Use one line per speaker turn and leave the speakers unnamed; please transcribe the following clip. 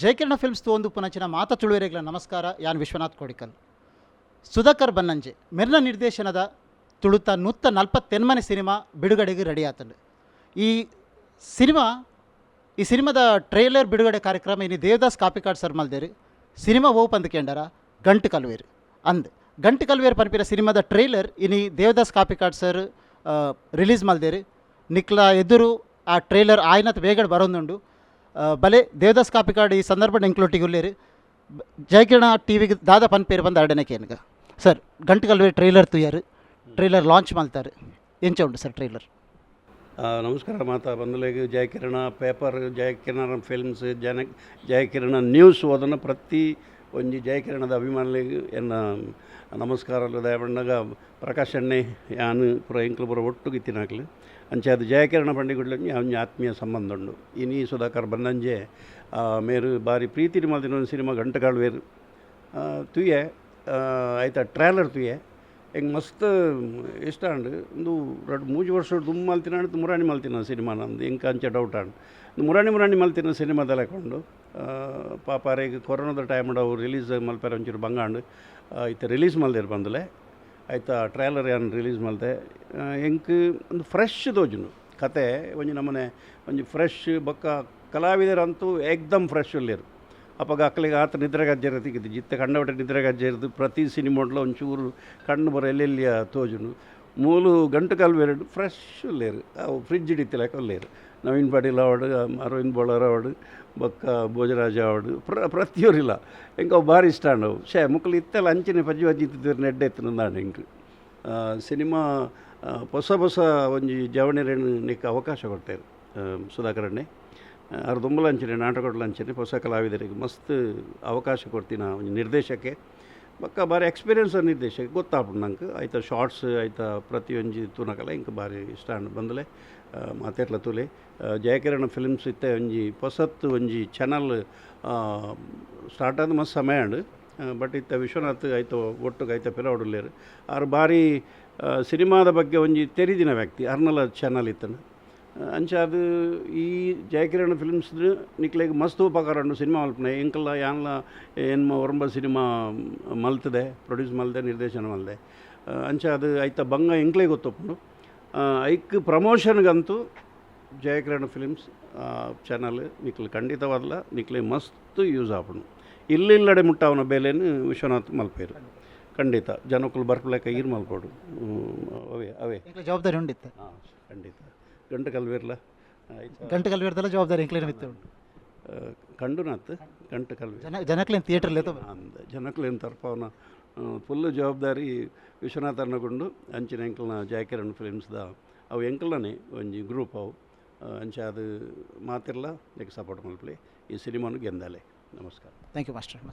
ಜಯಕಿರಣ films ಒಂದು ಪುನಚಿನ ಮಾತ ತುಳುವೆರೆಗಳ ನಮಸ್ಕಾರ. ಯಾನ್ ವಿಶ್ವನಾಥ್ ಕೋಡಿಕಲ್. ಸುಧಾಕರ್ ಬನ್ನಂಜೆ, ಮೆರ್ನ ನಿರ್ದೇಶನದ ತುಳುತ ನೂತ್ತ ನಲ್ಪತ್ತೆನ್ಮನೆ ಸಿನಿಮಾ ಬಿಡುಗಡೆಗೆ ರೆಡಿ ಆತಂಡು ಈ ಸಿನಿಮಾ, ಈ ಸಿನಿಮಾದ ಟ್ರೇಲರ್ ಬಿಡುಗಡೆ ಕಾರ್ಯಕ್ರಮ ಇನ್ನು ದೇವದಾಸ್ ಕಾಪಿಕಾಡ್ ಸರ್ ಮಲ್ದೇರಿ, ಸಿನಿಮಾ ಓ ಪಂದ್ ಕೇಂಡರ, ಗಂಟು ಕಲ್ವೇರು ಅಂದ್. ಗಂಟು ಕಲ್ವೇರು ಪನ್ಪಿರ ಸಿನಿಮಾದ ಟ್ರೇಲರ್ ಇನಿ ದೇವದಾಸ್ ಕಾಪಿಕಾಡ್ ಸರ್ ರಿಲೀಸ್ ಮಲ್ದೇರಿ. ನಿಕ್ಲ ಎದುರು ಆ ಟ್ರೇಲರ್ ಆಯ್ನತ್ ಬೇಗಡೆ ಬರೋದುಂಡು. ಬಲೆ ದೇವದಾಸ್ ಕಾಪಿಕಾಡ್ ಈ ಸಂದರ್ಭ ಬ- ಜಯಕಿರಣ ಟಿವಿಗೆ ದಾದ ಪನ್ ಪೇರು ಬಂದು ಎರಡನೇಕೆ ಏನಗ ಸರ್, ಗಂಟೆಗಲ್ವೇ ಟ್ರೈಲರ್ ತುಯ್ಯಾರು. ಟ್ರೇಲರ್ ಲಾಂಚ್ ಮಾಡ್ತಾರೆ. ಎಂಚ ಉಂಟು ಸರ್ ಟ್ರೈಲರ್?
ನಮಸ್ಕಾರ, ಮಾತಾ ಬಂದಲೇ ಜಯಕಿರಣ ಪೇಪರ್, ಜಯಕಿರಣ ಫಿಲ್ಮ್ಸ್, ಜನ, ಜಯಕಿರಣ ನ್ಯೂಸ್ ಓದನ ಪ್ರತಿ ಒಂಜಿ ಜಯಕಿರಣದ ಅಭಿಮಾನಿಗಳಿಗೆ ಎನ್ನ ನಮಸ್ಕಾರಲು ದಯಪಣ್ಣಗ ಪ್ರಕಾಶ್ ಎಣ್ಣೆ ಯಾನು ಪುರ ಎಂಕ್ಲು ಪುರ ಒಟ್ಟು ಗಿತ್ತಿನಾಕ್ಲು ಅಂಚೆ ಅದು ಜಯಕಿರಣ ಪಂಡಿಗುಡ್ಲ ಒಂಜಿ ಆತ್ಮೀಯ ಸಂಬಂಧ ಉಂಡು. ಇನಿ ಸುಧಾಕರ್ ಬಂದಂಜೆ ಮೇರು ಬಾರಿ ಪ್ರೀತಿ ಮಲ್ದಿನ ಒಂದು ಸಿನಿಮಾ ಗಂಟೆಗಳು ವೇರು ತುಯೆ ಆಯ್ತಾ ಟ್ರೇಲರ್ ತುಯೆ. ಹೆಂಗೆ ಮಸ್ತ್ ಇಷ್ಟ ಅಂಡು ಒಂದು ಎರಡು ಮೂಜಿ ವರ್ಷ ದುಮ್ ಮಲ್ತಿನ ಮುರಾಣಿ ಮಲ್ತಿನ ಸಿನಿಮಾ ನಂದು ಹೆಂಗೆ ಅಂಚೆ ಡೌಟ್ ಅಂಡ್ ಮುರಾಣಿ ಮುರಾಣಿ ಮಲ್ತಿನ ಸಿನಿಮಾದಲ್ಲಿ ಹಾಕೊಂಡು ಪಾಪ ಈಗ ಕೊರೋನಾದ ಟೈಮ್ ಅವು ರಿಲೀಸ್ ಮಲ್ಪೆರ ಒಂಚೂರು ಬಂಗಾಂಡು. ಆಯ್ತು ರಿಲೀಸ್ ಮಲ್ದೇರು ಬಂದಲೆ. ಆಯ್ತಾ ಟ್ರೈಲರ್ ಏನು ರಿಲೀಸ್ ಮಲ್ತೆ ಹೆಂಗೆ, ಒಂದು ಫ್ರೆಶ್ ದೋಜುನು. ಕತೆ, ಒಂಜಿ ನಮ್ಮನೆ, ಒಂಜಿ ಫ್ರೆಶ್ ಬೊಕ್ಕ ಕಲಾವಿದರಂತೂ ಏಕ್ದಮ್ ಫ್ರೆಶ್ ಉಳ್ಳೇರು ಅಪ್ಪಾಗ ಅಕ್ಕಲಿಗೆ ಆತ ನಿದ್ರೆಗೆ ಅಜ್ಜರ ಜಿತ್ತ ಜಿತ್ತೆ ಕಂಡಬಟ್ಟೆ ನಿದ್ರೆ ಅಜ್ಜರ್ದು ಪ್ರತಿ ಸಿನಿಮಾಡ್ಲ ಒಂಚೂರು ಕಣ್ಣು ಬರೋ ಎಲ್ಲೆಲ್ಲಿಯ ತೋಜುನು. ಮೂಲು ಗಂಟು ಕಾಲು ಫ್ರೆಶ್ ಲೇರು ಅವು ಫ್ರಿಜ್ ಹಿಡಿತಿಲ್ಲ ಲೇರು ನವೀನ್ ಪಾಟೀಲ್ ಅವಾಡು ಅರವಿಂದ್ ಬೋಳರ್ ಅವಾಡು ಬೊಕ್ಕ ಭೋಜರಾಜ ಅವಾಡು ಪ್ರ ಪ್ರತಿಯೊರಿಲ್ಲ ಅವು ಭಾರಿ ಇಷ್ಟ ಅವು. ಶೇ ಮುಕ್ಕಲು ಇತ್ತಲ್ಲ ಅಂಚಿನ ಪಜ್ಜಿ ಅಜ್ಜಿತ್ತಿದ್ರು ನೆಡ್ಡೆ ಎತ್ತಿನ ನಾನು ಹೆಂಗೆ ಸಿನಿಮಾ ಹೊಸ ಹೊಸ ಒಂಜಿ ಜವಣಿರೇನು ನಿಕ್ಕ ಅವಕಾಶ ಕೊಡ್ತೇವೆ ಸುಧಾಕರಣ್ಣೆ ಅವ್ರ ದುಂಬಲಂಚನೆ ಅಂಚನೆ ಹೊಸ ಕಲಾವಿದರಿಗೆ ಮಸ್ತ್ ಅವಕಾಶ ಕೊಡ್ತೀನಿ ಒಂದು ನಿರ್ದೇಶಕ್ಕೆ ಬಕ್ಕ ಭಾರಿ ಎಕ್ಸ್ಪೀರಿಯನ್ಸ್ ನಿರ್ದೇಶಕ ಗೊತ್ತಾಗ್ಬಿಡು ನಂಗೆ. ಆಯ್ತಾ ಶಾರ್ಟ್ಸ್ ಆಯ್ತಾ ಪ್ರತಿಯೊಂದು ತುನಕಲ್ಲ ಇಂಕ ಭಾರಿ ಇಷ್ಟ ಅಂಡ್ ಬಂದಲೆ ಮಾತೆಟ್ಲ ತುಲೆ. ಜಯಕಿರಣ ಫಿಲ್ಮ್ಸ್ ಇತ್ತೆ ಒಂಜಿ ಹೊಸತ್ತು ಒಂಜಿ ಚಾನಲ್ ಸ್ಟಾರ್ಟ್ ಆದ ಮಸ್ತ್ ಸಮಯ ಅಂಡ್ ಬಟ್ ಇತ್ತ ವಿಶ್ವನಾಥ್ ಆಯ್ತು ಒಟ್ಟಿಗೆ ಆಯ್ತಾ ಪಿರವಡುಲ್ಲೇರು ಅವ್ರು ಭಾರಿ ಆ, ಸಿನಿಮಾದ ಬಗ್ಗೆ ಒಂಜಿ ತೆರಿದಿನ ವ್ಯಕ್ತಿ ಅರ್ನಲ ಚಾನಲ್ ಇತ್ತನು. ಅಂಚ ಅದು ಈ ಜಯಕಿರಣ ಫಿಲ್ಮ್ಸ್ ನಿಕ್ಲೆಗ್ ಮಸ್ತ್ ಉಪಕಾರ ಉಂಡು ಸಿನಿಮಾ ಮಲ್ಪನೆ ಎಂಕಲ್ಲ ಯಾನ್ಲ ಏನು ಒರಂಬ ಸಿನಿಮಾ ಮಲ್ತದೆ ಪ್ರೊಡ್ಯೂಸ್ ಮಲ್ದೆ ನಿರ್ದೇಶನ ಮಲ್ದೆ. ಅಂಚಾದ ಅಂಚ ಅದು ಐತ ಬಂಗ ಎಂಕ್ಲೆ ಗೊತ್ತೊಪ್ಪುಂಡು ಐಕ್ ಪ್ರಮೋಷನ್ಗಂತೂ ಜಯಕಿರಣ ಫಿಲ್ಮ್ಸ್ ಚಾನಲ್ ನಿಕ್ಲು ಖಂಡಿತವಾದಲ್ಲ ನಿಕ್ಲೆ ಮಸ್ತ್ ಯೂಸ್ ಆಪುಂಡು ಇಲ್ಲಿಲ್ಲಡೆ ಮುಟ್ಟಾವನ ಬೇಲೆನು ವಿಶ್ವನಾಥ್ ಮಲ್ಪೇರು. ಖಂಡಿತ. ಜನಕ್ಕಳು ಬರ್ಪಲೆಕ್ಕ ಈರು ಮಲ್ಪೋಡು. ಅವೇ ಅವೇ.
ಜವಾಬ್ದಾರಿ ಉಂಡಿತ್ತು.
ಖಂಡಿತ. ಗಂಟು ಕಲ್ವಿರ್ಲ?
ಗಂಟು ಕಲ್ವೇರ್ದೆಲ್ಲ ಜವಾಬ್ದಾರಿ ಎಂಕ್ಲೇನು ಇತ್ತು
ಕಂಡುನಾತ್ ಗಂಟು ಕಲ್ವಿ.
ಜನ ಜನಕ್ಲೇನು ಥಿಯೇಟ್ರಲ್ಲಿ
ಅಂದ ಜನಕ್ಲೇನು ತರ್ಪ ಅವನ ಫುಲ್ ಜವಾಬ್ದಾರಿ ವಿಶ್ವನಾಥ್ ಅನ್ನಗೊಂಡು ಅಂಚಿನ ಎಂಕಲ್ನ ಜಾಕಿರಣ್ ಫಿಲ್ಮ್ಸ್ದ ಅವು ಎಂಕಲ್ನೇ ಒಂಜಿ ಗ್ರೂಪ್ ಅವು. ಅಂಚ ಅದು ಮಾತಿರ್ಲ ಲೈಕ್ ಸಪೋರ್ಟ್ ಮಲ್ಪಲೆ ಈ ಸಿನಿಮಾನು ಗೆಂದಾಲೆ. ನಮಸ್ಕಾರ.
Thank you master